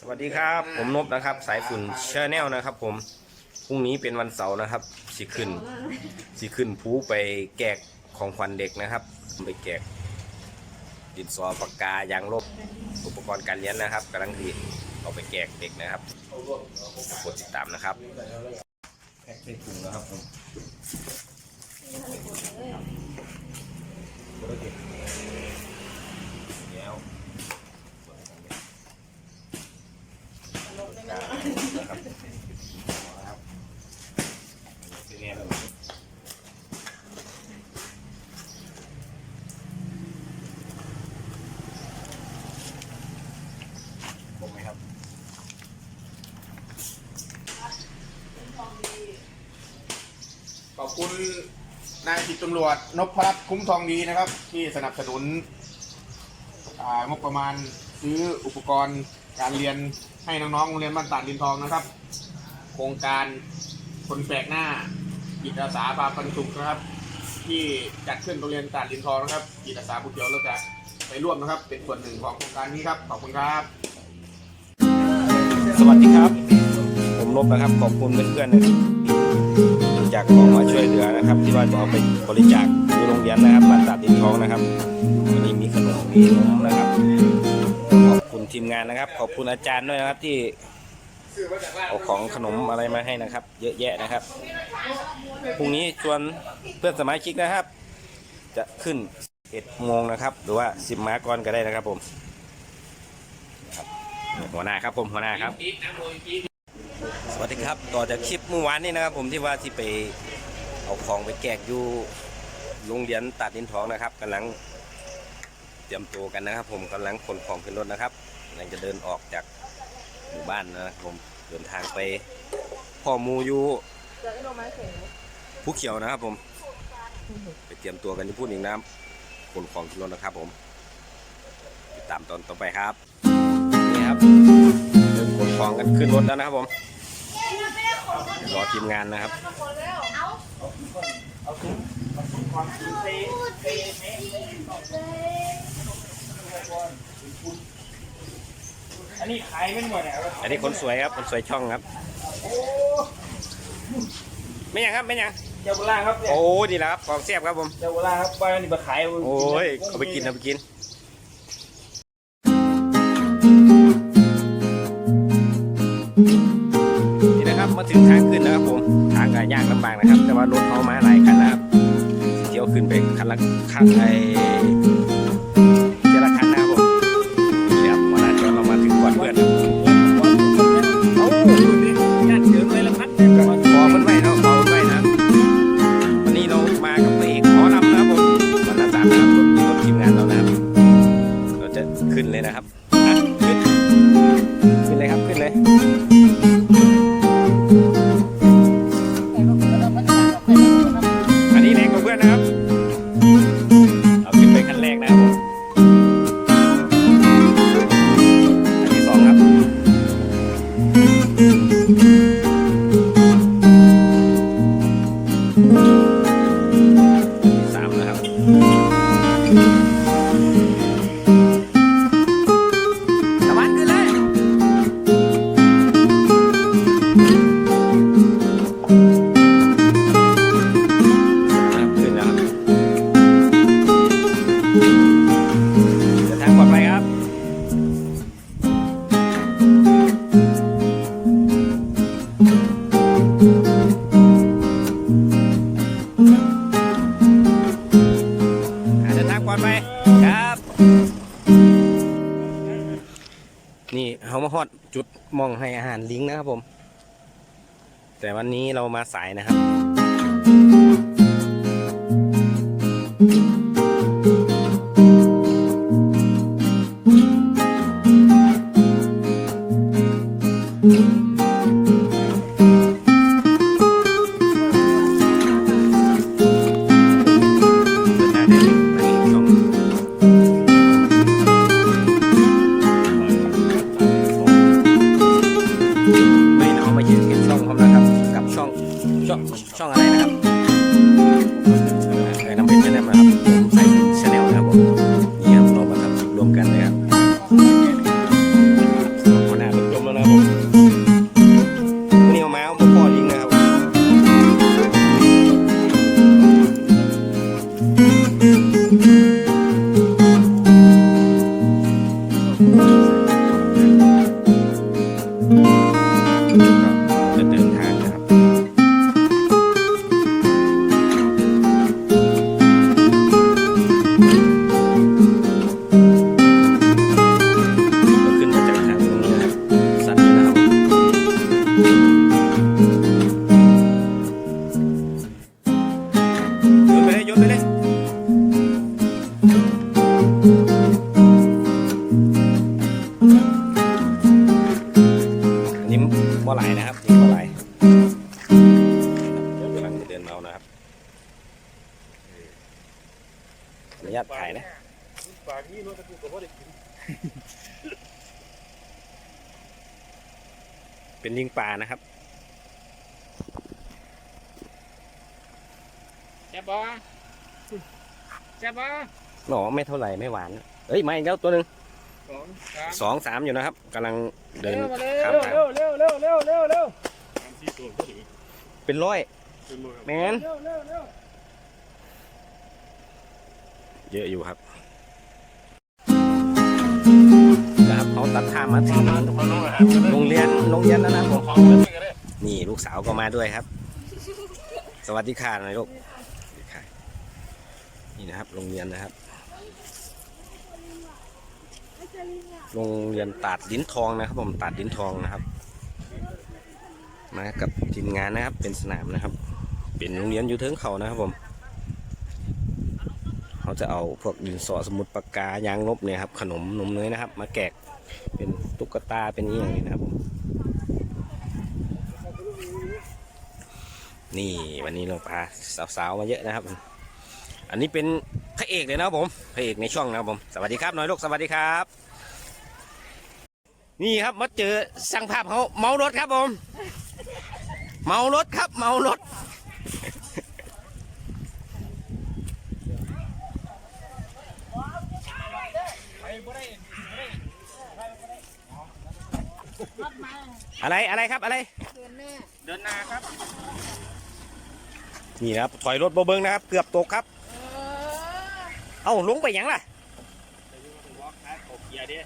สวัสดีครับ ผมนบนะครับ สายฝุ่นชาแนลนะครับ ผมพรุ่งนี้เป็นวันเสาร์นะครับสิขึ้นสิขึ้นภูไปแกกของขวัญเด็กนะครับ ไปแกกดินสอปากกายางลบอุปกรณ์การเรียนนะครับกำลังดีเอาไปแกกเด็กนะครับกดติดตามนะครับแพ็คใส่ถุงนะครับผมแล้ว นะครับครับซื้อแน่เลยผมไหมครับขอบคุณนายสิบตำรวจนพรัตน์คุ้มทองดีนะครับ ที่สนับสนุนอ่างบประมาณซื้ออุปกรณ์การเรียน ให้น้องๆโรงเรียนบ้านตาดดินทองนะครับ โครงการคนแปลกหน้าจิตอาสาพาปันสุขนะครับ ที่จัดขึ้นโรงเรียนตาดดินทองนะครับจิตอาสาบุญเขียวเราจะไปร่วมนะครับ เป็นส่วนหนึ่งของโครงการนี้ครับขอบคุณครับ สวัสดีครับ ผมลบนะครับขอบคุณเพื่อนๆนะครับจากของมาช่วยเหลือนะครับ ที่ว่าจะเอาไปบริจาคที่โรงเรียนนะครับบ้านตาดดินทองนะครับวันนี้มีขนมมีนมนะครับ ทีมงานนะครับ ขอบคุณอาจารย์ด้วยนะครับที่เอาของขนมอะไรมาให้นะครับ เยอะแยะนะครับพรุ่งนี้ชวนเพื่อนสมาชิกนะครับ จะขึ้น1โมงนะครับ หรือว่า10ม้าก่อนก็ได้นะครับ ผมหัวหน้าครับผมหัวหน้าครับ สวัสดีครับ ต่อจากคลิปเมื่อวานนี้นะครับ ผมที่ว่าที่ไปเอาของไปแจกอยู่โรงเรียนตัดดินท้องนะครับกำลังเตรียมตัวกันนะครับ ผมกำลังขนของขึ้นรถนะครับ ลังจะเดินออกจากหมู่บ้านนะครับผมเดินทางไปพ่อมูอยู่ผู้เขียวนะครับผม ไปเตรียมตัวกันที่พูดอีกนะครับขนของขึ้นรถนะครับผมติดตามตอนต่อไปครับนี่ครับเริ่มขนของกันขึ้นรถแล้วนะครับผมรอทีมงานนะครับอั นนี้ขายไม่หมดเนี่ยอันนี้คนสวยครับคนสวยช่องครับ ไม่ยังครับไม่ยังเจ้าบุราครับเนี่ยโอ้ดีแล้วครับของเสียบครับผมเจ้าบุราครับว่านี่มาขายโอ้ยเอาไปกินเอาไปกินนี่นะครับมาถึงทางขึ้นนะครับผมทางก็ยากลำบากนะครับ แต่ว่ารถเขามาหลายคันนะครับเที่ยวขึ้นไปคันละคันไอ ขึ้นเลยครับ ขึ้นเลยอันนี้แรงกว่าเพื่อนนะครับเอาขึ้นไปขั้นแรกนะครับผมอันที่สองครับ จุดมองให้อาหารลิงนะครับผม แต่วันนี้เรามาสายนะครับ ปากนี้รถตะกูก็บ่ได้กินเป็นลิงป่านะครับแซ่บบ่แซ่บบ่หนอไม่เท่าไหร่ไม่หวาน เอ้ยมาอีกแล้วตัวหนึ่งสองสามสองสามอยู่นะครับกำลังเดินเร็วมาเร็ข้ามวทางเร็วเร็วเร็วเร็วเร็วเร็วสามสี่ตัวก็ถึงเป็นร้อยเป็นมือแมนเร็วเร็วเร็วเยอะอยู่ครับ นะครับเขาตัดท่ามาถึงโรงเรียนโรงเรียนแล้วนะผมของนี่ลูกสาวก็มาด้วยครับ สวัสดีค่ะน่อยลูกนี่นะครับ โรงเรียนนะครับ โรงเรียนตาดลิ้นทองนะครับ ผมตาดลิ้นทองนะครับ มากับทีมงานนะครับ เป็นสนามนะครับ เป็นโรงเรียนอยู่เทิงเขานะครับผมเขาจะเอาพวกดินสอสมุดปากกายางลบเนี่ยครับ ขนมนมเนยนะครับ มาแกะ เป็นตุ๊กตาเป็นอย่างนี้นะครับผมนี่วันนี้เราพาสาวๆมาเยอะนะครับ อันนี้เป็นพระเอกเลยนะครับผมพระเอกในช่องนะครับผมสวัสดีครับน้อยลูกสวัสดีครับ นี่ครับมาเจอช่างภาพเขาเมารถครับผม เมารถครับ เมารถ อะไรอะไรครับอะไร เดินหน้าครับ นี่นะครับถอยรถโบเบิงนะครับ เกือบตกครับ เอ้าลงไปยังล่ะอย่าดิ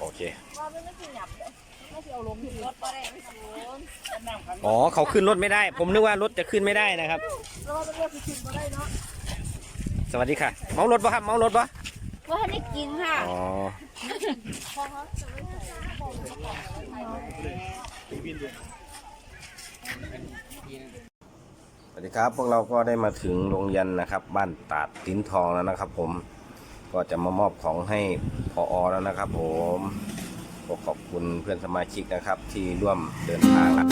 โอเคว่าไม่ไม่สิหยับเลยไม่สิเอาลงถึงรถก็ได้ไม่สูงอ๋อเขาขึ้นรถไม่ได้ ผมนึกว่ารถจะขึ้นไม่ได้นะครับแล้วว่าเป็นเรื่องที่กินก็ได้เนาะสวัสดีค่ะ เมารถปะครับ เมารถปะว่าให้ได้กินค่ะ อ๋อ สวัสดีครับ พวกเราก็ได้มาถึงโรงเรียนนะครับ บ้านตาดติ้นทองแล้วนะครับ ผมก็จะมามอบของให้พออแล้วนะครับ ผมก็ขอบคุณเพื่อนสมาชิกนะครับ ที่ร่วมเดินทางนะ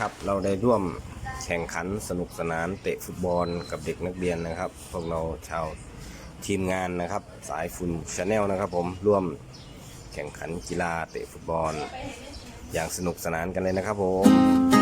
นะครับ เราได้ร่วมแข่งขันสนุกสนานเตะฟุตบอลกับเด็กนักเรียนนะครับ พวกเราชาวทีมงานนะครับ สายฟุนชาแนลนะครับ ผมร่วมแข่งขันกีฬาเตะฟุตบอล อย่างสนุกสนานกันเลยนะครับผม